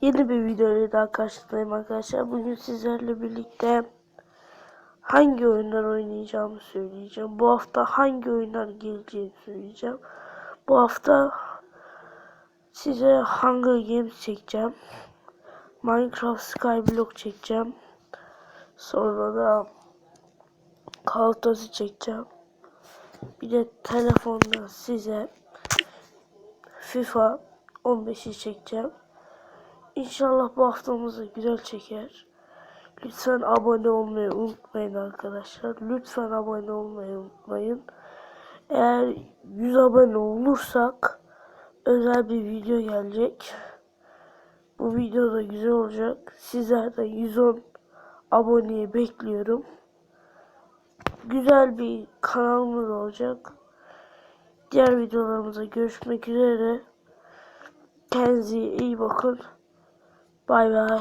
Yeni bir videoyla daha karşınızdayım arkadaşlar. Bugün sizlerle birlikte hangi oyunlar oynayacağımı söyleyeceğim. Bu hafta hangi oyunlar geleceğini söyleyeceğim. Bu hafta size Hunger Games çekeceğim. Minecraft Skyblock çekeceğim. Sonra da Call of Duty çekeceğim. Bir de telefonda size FIFA 15'i çekeceğim. İnşallah bu haftamızı güzel çeker. Lütfen abone olmayı unutmayın arkadaşlar. Lütfen abone olmayı unutmayın. Eğer 100 abone olursak özel bir video gelecek. Bu video da güzel olacak. Sizlerden 110 aboneye bekliyorum. Güzel bir kanalımız olacak. Diğer videolarımızda görüşmek üzere. Kendinize iyi bakın. Bay bay.